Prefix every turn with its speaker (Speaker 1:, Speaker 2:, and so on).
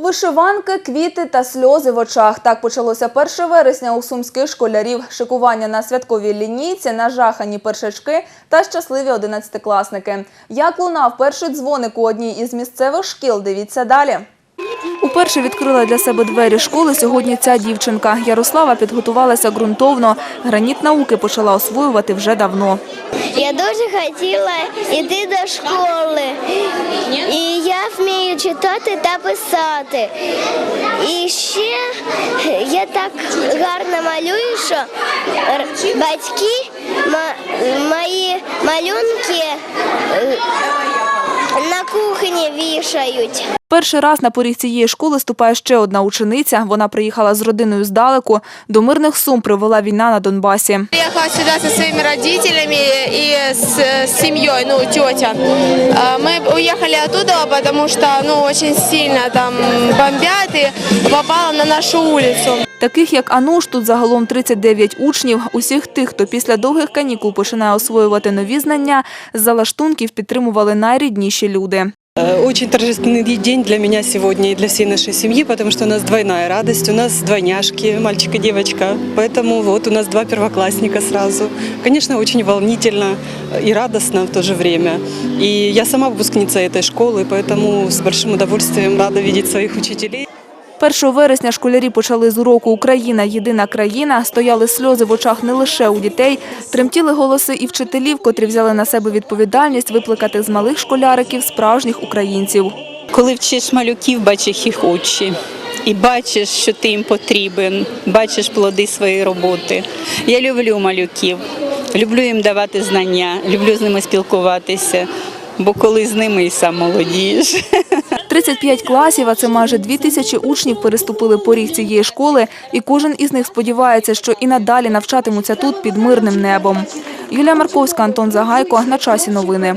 Speaker 1: Вишиванки, квіти та сльози в очах. Так почалося 1 вересня у сумських школярів. Шикування на святковій лінійці, нажахані першачки та щасливі одинадцятикласники. Як лунав перший дзвоник у одній із місцевих шкіл, дивіться далі. Уперше відкрила для себе двері школи сьогодні ця дівчинка. Ярослава підготувалася ґрунтовно. Граніт науки почала освоювати вже давно.
Speaker 2: Я дуже хотіла йти до школи. І я вмію читати та писати. І ще я так гарно малюю, що батьки мої малюнки е, кухні вішають.
Speaker 1: Перший раз на поріг цієї школи ступає ще одна учениця. Вона приїхала з родиною здалеку. До мирних сум привела війна на Донбасі.
Speaker 3: Приехала сюда со своими родителями и с, с семьей, ну, тетя. А, Мы уехали оттуда, потому что, ну, очень сильно там бомбят и попала на нашу улицу.
Speaker 1: Таких як Ануш тут загалом 39 учнів. Усіх тих, хто після довгих канікул починає освоювати нові знання, з залаштунків підтримували найрідніші люди.
Speaker 4: Э, Очень торжественный день для меня сегодня и для всей нашей семьи, потому что у нас двойная радость, у нас двойняшки, мальчик и девочка, поэтому вот у нас два первоклассника сразу. Конечно, очень волнительно и радостно в то же время. И я сама выпускница этой школы, поэтому с большим удовольствием рада видеть своих учителей.
Speaker 1: 1 вересня школярі почали з уроку Україна єдина країна. Стояли сльози в очах не лише у дітей, тремтіли голоси і вчителів, котрі взяли на себе відповідальність виплакати з малих школяриків справжніх українців.
Speaker 5: Коли вчиш малюків, бачиш їх очі. І бачиш, що ти їм потрібен, бачиш плоди своєї роботи. Я люблю малюків, люблю їм давати знання, люблю з ними спілкуватися, бо коли з ними і сам молодієш.
Speaker 1: 35 класів, а це майже 2 тисячі учнів переступили поріг цієї школи, і кожен із них сподівається, що і надалі навчатимуться тут під мирним небом. Юлія Марковська, Антон Загайко. На часі новини.